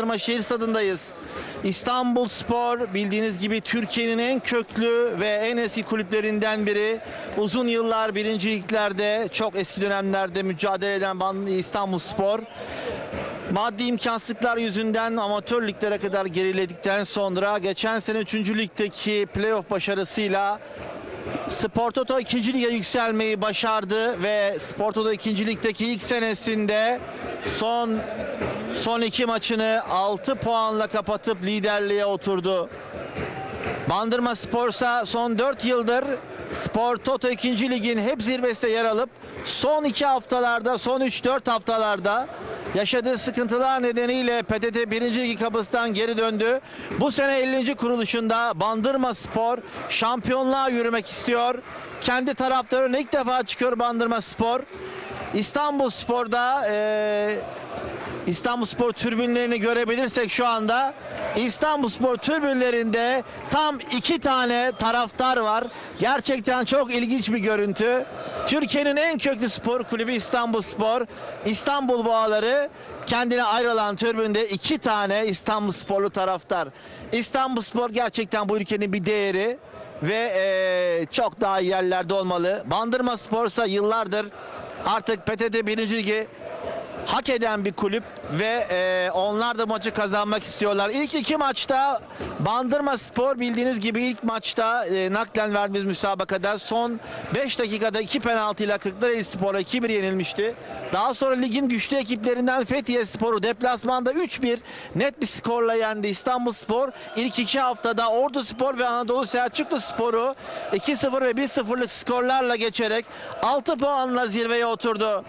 Bandırma Şehir Stadı'ndayız. İstanbul Spor bildiğiniz gibi Türkiye'nin en köklü ve en eski kulüplerinden biri. Uzun yıllar birinci liglerde, çok eski dönemlerde mücadele eden İstanbul Spor. Maddi imkansızlıklar yüzünden amatör liglere kadar geriledikten sonra geçen sene 3. ligdeki playoff başarısıyla Spor Toto 2. lige yükselmeyi başardı ve Spor Toto 2. ligdeki ilk senesinde son son iki maçını 6 puanla kapatıp liderliğe oturdu. Bandırma Spor'sa son 4 yıldır Spor Toto 2. Lig'in hep zirvesinde yer alıp son 2 haftalarda, son 3-4 haftalarda yaşadığı sıkıntılar nedeniyle PTT 1. Ligi kapısından geri döndü. Bu sene 50. kuruluşunda Bandırma Spor şampiyonluğa yürümek istiyor. Kendi taraftarına ilk defa çıkıyor Bandırma Spor. İstanbul Spor'da eee İstanbul Spor türbünlerini görebilirsek şu anda İstanbul Spor türbünlerinde tam iki tane taraftar var. Gerçekten çok ilginç bir görüntü. Türkiye'nin en köklü spor kulübü İstanbul Spor. İstanbul Boğaları kendine ayrılan türbünde iki tane İstanbul Sporlu taraftar. İstanbul Spor gerçekten bu ülkenin bir değeri ve eee, çok daha iyi yerlerde olmalı. Bandırma Spor'sa yıllardır artık PTT 1. Ligi hak eden bir kulüp ve e, onlar da maçı kazanmak istiyorlar. İlk iki maçta Bandırma Spor bildiğiniz gibi ilk maçta e, naklen verdiğimiz müsabakada son 5 dakikada 2 penaltıyla Kırklareli Spor'a 2-1 yenilmişti. Daha sonra ligin güçlü ekiplerinden Fethiye Spor'u deplasmanda 3-1 net bir skorla yendi İstanbul Spor. İlk iki haftada Ordu Spor ve Anadolu Selçuklu Spor'u 2-0 ve 1-0'lık skorlarla geçerek 6 puanla zirveye oturdu.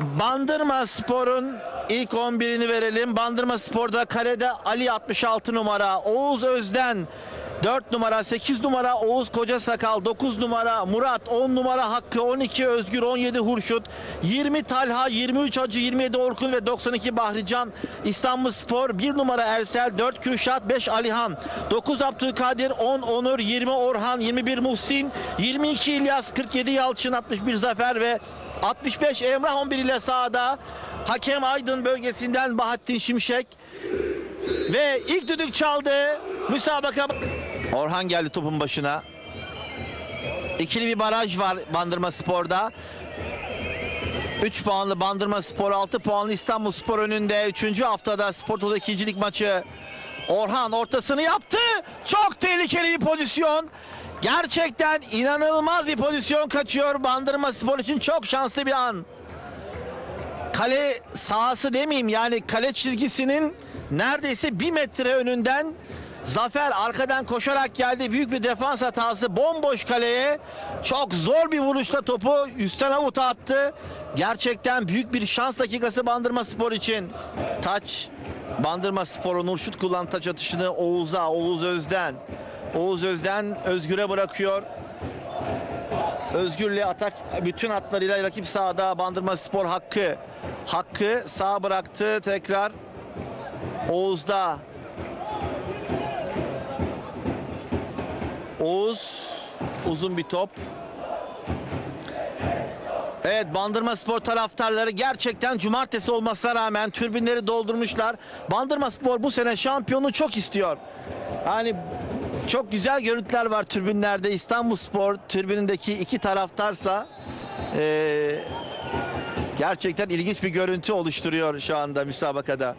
Bandırma Spor'un ilk 11'ini verelim. Bandırma Spor'da karede Ali 66 numara, Oğuz Özden 4 numara, 8 numara Oğuz Koca Sakal, 9 numara Murat, 10 numara Hakkı, 12 Özgür, 17 Hurşut, 20 Talha, 23 Hacı, 27 Orkun. Ve 92 Bahrican. İstanbul Spor. 1 numara Ersel, 4 Kürşat, 5 Alihan, 9 Abdülkadir, 10 Onur, 20 Orhan, 21 Muhsin, 22 İlyas, 47 Yalçın, 61 Zafer. Ve 65 Emrah. 11 ile sahada. Hakem Aydın bölgesinden Bahattin Şimşek. Ve ilk düdük çaldı. Müsabaka Orhan geldi topun başına. İkili bir baraj var Bandırma Spor'da. 3 puanlı Bandırma Spor, 6 puanlı İstanbul Spor önünde. 3. haftada Spor Toto ikincilik maçı. Orhan ortasını yaptı. Çok tehlikeli bir pozisyon. Gerçekten inanılmaz bir pozisyon kaçıyor Bandırma Spor için çok şanslı bir an. Kale sahası demeyeyim yani kale çizgisinin neredeyse bir metre önünden Zafer arkadan koşarak geldi. Büyük bir defans hatası. Bomboş kaleye çok zor bir vuruşla topu üstten avuta attı. Gerçekten büyük bir şans dakikası Bandırma Spor için. Taç Bandırma Spor'u Nurşut kullan taç atışını Oğuz'a, Oğuz Özden. Oğuz Özden Özgür'e bırakıyor. Özgür'le atak bütün hatlarıyla rakip sahada Bandırma Spor Hakkı. Hakkı sağ bıraktı tekrar. Oğuz'da. Oğuz uzun bir top. Evet Bandırma Spor taraftarları gerçekten cumartesi olmasına rağmen türbinleri doldurmuşlar. Bandırma Spor bu sene şampiyonu çok istiyor. Yani çok güzel görüntüler var türbinlerde. İstanbul Spor türbinindeki iki taraftarsa eee, gerçekten ilginç bir görüntü oluşturuyor şu anda müsabakada.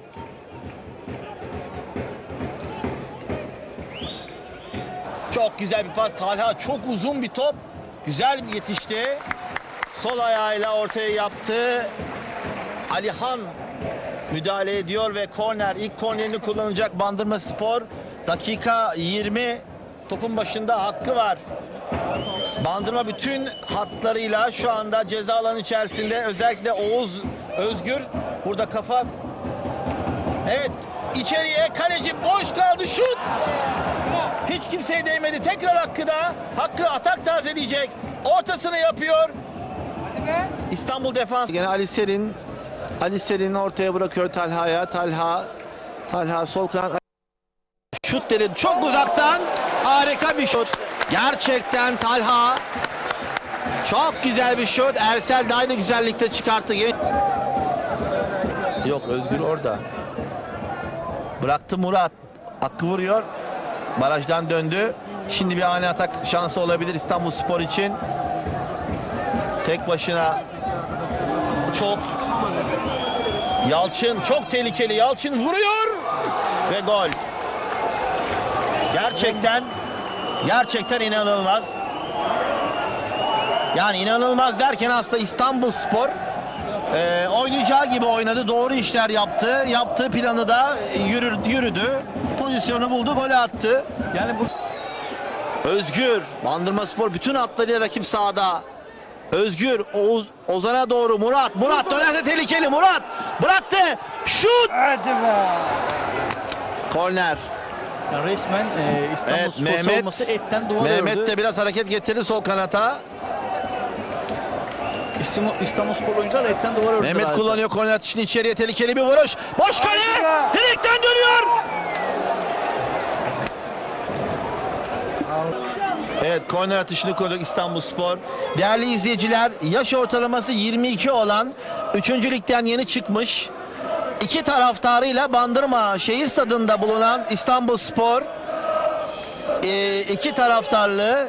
Çok güzel bir pas. Talha çok uzun bir top. Güzel yetişti. Sol ayağıyla ortaya yaptı. Alihan müdahale ediyor ve korner. ilk kornerini kullanacak Bandırma Spor. Dakika 20. Topun başında hakkı var. Bandırma bütün hatlarıyla şu anda ceza alanı içerisinde özellikle Oğuz Özgür burada kafa Evet içeriye kaleci boş kaldı şut. Hiç kimseye değmedi. Tekrar Hakkı da. Hakkı atak tazeleyecek. Ortasını yapıyor. İstanbul defans. Gene Ali Serin. Ali Serin ortaya bırakıyor Talha'ya. Talha. Talha sol kanat. Şut dedi. Çok uzaktan. Harika bir şut. Gerçekten Talha. Çok güzel bir şut. Ersel de aynı güzellikte çıkarttı. Yok Özgür orada. Bıraktı Murat. Hakkı vuruyor. Barajdan döndü. Şimdi bir ani atak şansı olabilir İstanbul Spor için. Tek başına çok Yalçın çok tehlikeli. Yalçın vuruyor ve gol. Gerçekten gerçekten inanılmaz. Yani inanılmaz derken aslında İstanbul Spor e, oynayacağı gibi oynadı. Doğru işler yaptı. Yaptığı planı da yürür, yürüdü. Pozisyonu buldu, gol attı. Yani bu Özgür, Bandırma Spor bütün hatlarıyla rakip sahada. Özgür, Oğuz, Ozan'a doğru Murat. Murat dönerse tehlikeli. Murat bıraktı. Şut. hadi be. Korner. Yani resmen e, İstanbul Evet Spor Mehmet. savunması etten duvar Mehmet ördü. de biraz hareket getirdi sol kanata. İstanbul, İstanbul Spor oyuncular etten duvar ördüler. Mehmet kullanıyor korner atışını içeriye tehlikeli bir vuruş. Boş kale. Direkten dönüyor. Evet korner atışını koyduk İstanbul Spor. Değerli izleyiciler yaş ortalaması 22 olan 3. ligden yeni çıkmış iki taraftarıyla Bandırma şehir stadında bulunan İstanbul Spor e, iki taraftarlı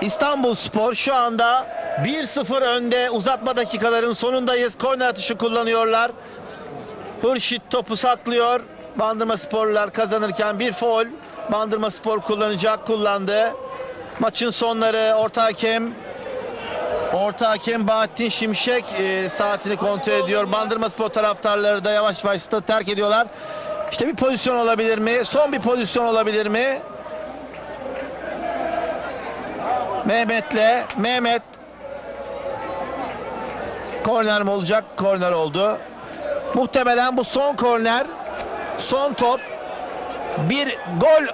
İstanbul Spor şu anda 1-0 önde uzatma dakikaların sonundayız. Korner atışı kullanıyorlar. Hurşit topu saklıyor. Bandırma Sporlular kazanırken bir foul. Bandırma Spor kullanacak kullandı. Maçın sonları orta hakem Orta hakem Bahattin Şimşek e, saatini kontrol ediyor. Bandırma Spor taraftarları da yavaş yavaş stadı terk ediyorlar. İşte bir pozisyon olabilir mi? Son bir pozisyon olabilir mi? Mehmet'le Mehmet korner mi olacak? Korner oldu. Muhtemelen bu son korner, son top bir gol.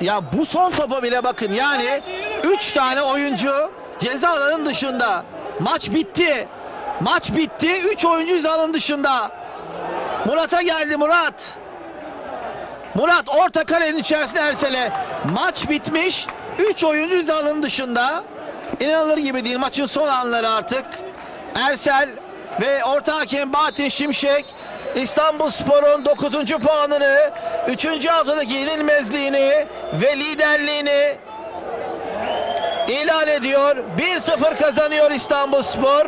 Ya bu son topa bile bakın yani 3 tane oyuncu ceza alanının dışında. Maç bitti. Maç bitti. 3 oyuncu ceza alanının dışında. Murat'a geldi Murat. Murat orta kalenin içerisinde Ersel'e. Maç bitmiş. 3 oyuncu ceza alanının dışında. İnanılır gibi değil. Maçın son anları artık. Ersel ve orta hakem Bahattin Şimşek İstanbul Spor'un 9. puanını, 3. haftadaki yenilmezliğini ve liderliğini ilan ediyor. 1-0 kazanıyor İstanbul Spor.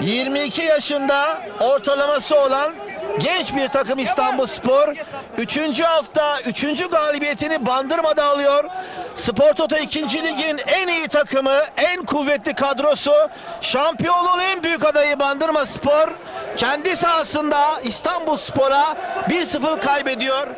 ...22 yaşında ortalaması olan genç bir takım İstanbul Spor. Üçüncü hafta üçüncü galibiyetini Bandırma'da alıyor. Spor Toto 2. Lig'in en iyi takımı, en kuvvetli kadrosu, şampiyonluğun en büyük adayı Bandırma Spor. Kendi sahasında İstanbul Spor'a 1-0 kaybediyor.